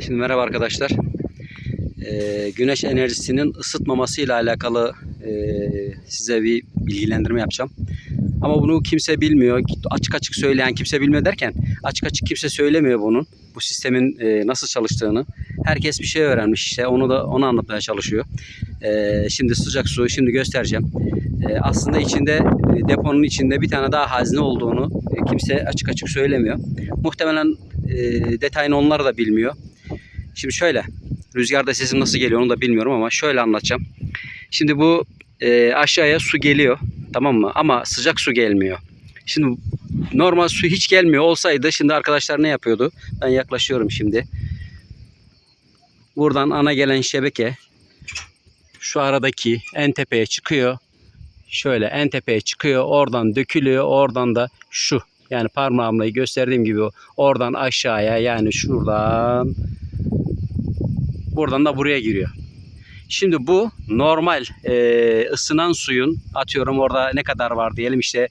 Şimdi merhaba arkadaşlar. Ee, güneş enerjisinin ısıtmaması ile alakalı e, size bir bilgilendirme yapacağım. Ama bunu kimse bilmiyor. Açık açık söyleyen kimse bilmiyor derken açık açık kimse söylemiyor bunun. Bu sistemin e, nasıl çalıştığını. Herkes bir şey öğrenmiş işte onu da onu anlatmaya çalışıyor. Ee, şimdi sıcak su şimdi göstereceğim. Ee, aslında içinde e, deponun içinde bir tane daha hazne olduğunu e, kimse açık açık söylemiyor. Muhtemelen e, detayını onlar da bilmiyor. Şimdi şöyle, rüzgarda sesim nasıl geliyor onu da bilmiyorum ama şöyle anlatacağım. Şimdi bu e, aşağıya su geliyor, tamam mı? Ama sıcak su gelmiyor. Şimdi normal su hiç gelmiyor olsaydı şimdi arkadaşlar ne yapıyordu? Ben yaklaşıyorum şimdi. Buradan ana gelen şebeke şu aradaki en tepeye çıkıyor. Şöyle en tepeye çıkıyor, oradan dökülüyor, oradan da şu yani parmağımla gösterdiğim gibi oradan aşağıya yani şuradan buradan da buraya giriyor. Şimdi bu normal e, ısınan suyun atıyorum orada ne kadar var diyelim işte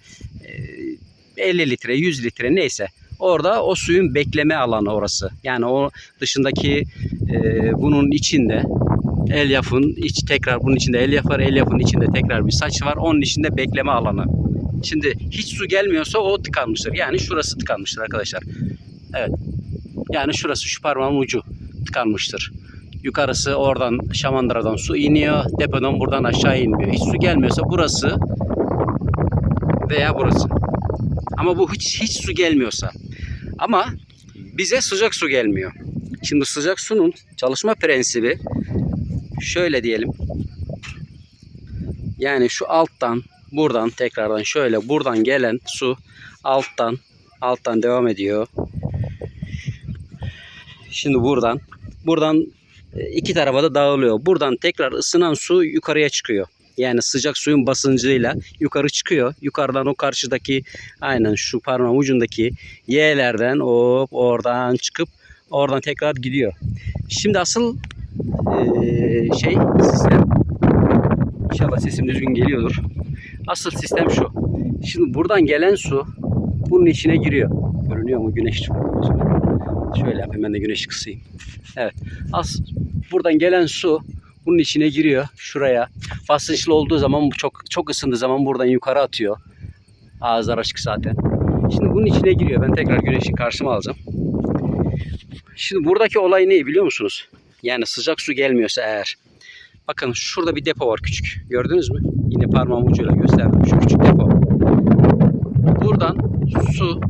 e, 50 litre 100 litre neyse orada o suyun bekleme alanı orası. Yani o dışındaki e, bunun içinde elyafın iç tekrar bunun içinde elyaf var elyafın içinde tekrar bir saç var onun içinde bekleme alanı. Şimdi hiç su gelmiyorsa o tıkanmıştır. Yani şurası tıkanmıştır arkadaşlar. Evet. Yani şurası şu parmağın ucu tıkanmıştır. Yukarısı oradan şamandıradan su iniyor. Depodan buradan aşağı inmiyor. Hiç su gelmiyorsa burası veya burası. Ama bu hiç, hiç su gelmiyorsa. Ama bize sıcak su gelmiyor. Şimdi sıcak sunun çalışma prensibi şöyle diyelim. Yani şu alttan buradan tekrardan şöyle buradan gelen su alttan alttan devam ediyor. Şimdi buradan buradan iki tarafa da dağılıyor. Buradan tekrar ısınan su yukarıya çıkıyor. Yani sıcak suyun basıncıyla yukarı çıkıyor. Yukarıdan o karşıdaki aynen şu parmağın ucundaki Y'lerden hop oradan çıkıp oradan tekrar gidiyor. Şimdi asıl eee, şey sistem İnşallah sesim düzgün geliyordur. Asıl sistem şu. Şimdi buradan gelen su bunun içine giriyor. Görünüyor mu güneş. Şöyle yapayım ben de güneşi kısayım. Evet. As buradan gelen su bunun içine giriyor şuraya. Basınçlı olduğu zaman çok çok ısındığı zaman buradan yukarı atıyor. Ağızlar açık zaten. Şimdi bunun içine giriyor. Ben tekrar güneşi karşıma alacağım. Şimdi buradaki olay ne biliyor musunuz? Yani sıcak su gelmiyorsa eğer Bakın şurada bir depo var küçük. Gördünüz mü? Yine parmağım ucuyla gösterdim. Şu küçük depo. Buradan su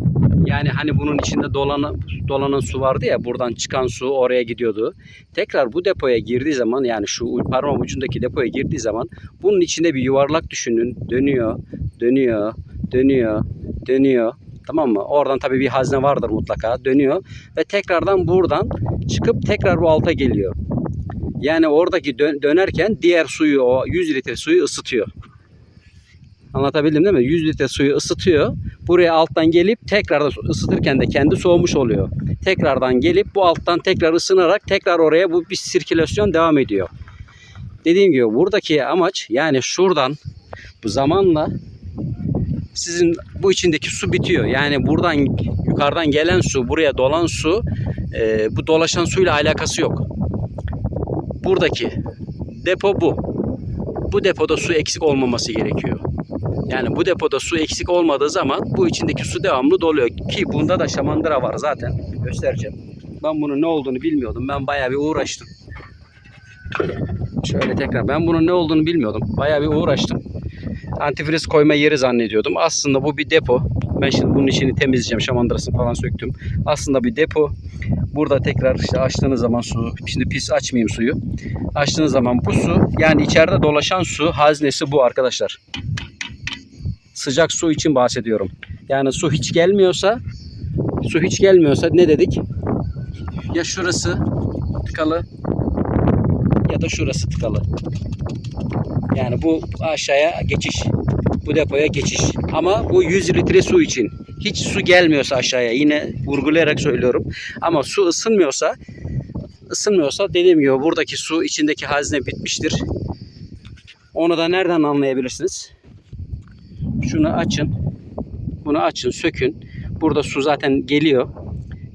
yani hani bunun içinde dolanan, dolanan su vardı ya buradan çıkan su oraya gidiyordu. Tekrar bu depoya girdiği zaman yani şu parmağım ucundaki depoya girdiği zaman bunun içinde bir yuvarlak düşünün. Dönüyor, dönüyor, dönüyor, dönüyor. Tamam mı? Oradan tabii bir hazne vardır mutlaka. Dönüyor ve tekrardan buradan çıkıp tekrar bu alta geliyor. Yani oradaki dö- dönerken diğer suyu o 100 litre suyu ısıtıyor. Anlatabildim değil mi? 100 litre suyu ısıtıyor. Buraya alttan gelip tekrardan ısıtırken de kendi soğumuş oluyor. Tekrardan gelip bu alttan tekrar ısınarak tekrar oraya bu bir sirkülasyon devam ediyor. Dediğim gibi buradaki amaç yani şuradan bu zamanla sizin bu içindeki su bitiyor. Yani buradan yukarıdan gelen su, buraya dolan su, e, bu dolaşan suyla alakası yok buradaki depo bu. Bu depoda su eksik olmaması gerekiyor. Yani bu depoda su eksik olmadığı zaman bu içindeki su devamlı doluyor. Ki bunda da şamandıra var zaten. Göstereceğim. Ben bunun ne olduğunu bilmiyordum. Ben bayağı bir uğraştım. Şöyle tekrar. Ben bunun ne olduğunu bilmiyordum. Bayağı bir uğraştım. Antifriz koyma yeri zannediyordum. Aslında bu bir depo. Ben şimdi bunun içini temizleyeceğim. Şamandırasını falan söktüm. Aslında bir depo. Burada tekrar işte açtığınız zaman su. Şimdi pis açmayayım suyu. Açtığınız zaman bu su yani içeride dolaşan su haznesi bu arkadaşlar. Sıcak su için bahsediyorum. Yani su hiç gelmiyorsa su hiç gelmiyorsa ne dedik? Ya şurası tıkalı ya da şurası tıkalı. Yani bu aşağıya geçiş. Bu depoya geçiş. Ama bu 100 litre su için. Hiç su gelmiyorsa aşağıya yine vurgulayarak söylüyorum. Ama su ısınmıyorsa ısınmıyorsa dediğim gibi buradaki su içindeki hazne bitmiştir. Onu da nereden anlayabilirsiniz? Şunu açın. Bunu açın, sökün. Burada su zaten geliyor.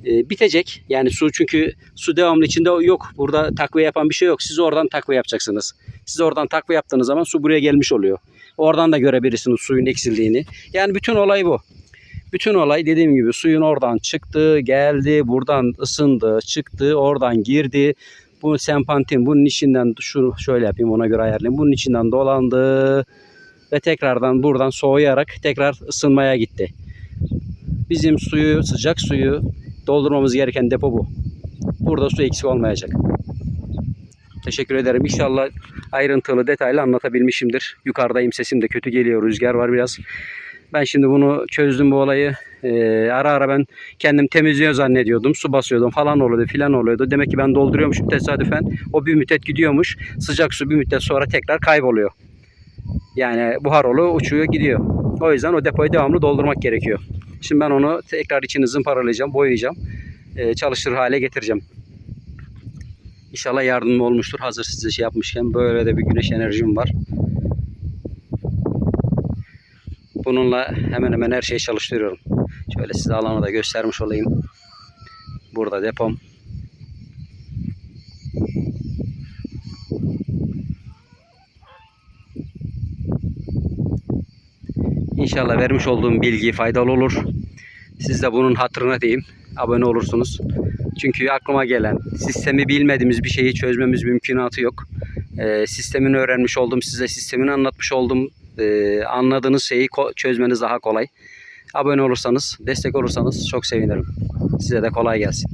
e, bitecek. Yani su çünkü su devamlı içinde yok. Burada takviye yapan bir şey yok. Siz oradan takviye yapacaksınız. Siz oradan takviye yaptığınız zaman su buraya gelmiş oluyor. Oradan da görebilirsiniz suyun eksildiğini. Yani bütün olay bu. Bütün olay dediğim gibi suyun oradan çıktı, geldi, buradan ısındı, çıktı, oradan girdi. Bu sempantin bunun içinden şunu şöyle yapayım ona göre ayarlayayım. Bunun içinden dolandı ve tekrardan buradan soğuyarak tekrar ısınmaya gitti. Bizim suyu, sıcak suyu doldurmamız gereken depo bu. Burada su eksik olmayacak. Teşekkür ederim. İnşallah ayrıntılı, detaylı anlatabilmişimdir. Yukarıdayım, sesim de kötü geliyor. Rüzgar var biraz. Ben şimdi bunu çözdüm bu olayı. Ee, ara ara ben kendim temizliyor zannediyordum. Su basıyordum falan oluyordu filan oluyordu. Demek ki ben dolduruyormuşum tesadüfen. O bir müddet gidiyormuş. Sıcak su bir müddet sonra tekrar kayboluyor. Yani buhar oluyor, uçuyor, gidiyor. O yüzden o depoyu devamlı doldurmak gerekiyor. Şimdi ben onu tekrar içini zımparalayacağım, boyayacağım. Ee, çalıştırır hale getireceğim. İnşallah yardımcı olmuştur. Hazır size şey yapmışken böyle de bir güneş enerjim var. Bununla hemen hemen her şeyi çalıştırıyorum. Şöyle size alanı da göstermiş olayım. Burada depom. İnşallah vermiş olduğum bilgi faydalı olur. Siz de bunun hatırına diyeyim. Abone olursunuz. Çünkü aklıma gelen sistemi bilmediğimiz bir şeyi çözmemiz mümkünatı yok. Ee, sistemini öğrenmiş oldum. Size sistemini anlatmış oldum. Ee, anladığınız şeyi çözmeniz daha kolay. Abone olursanız, destek olursanız çok sevinirim. Size de kolay gelsin.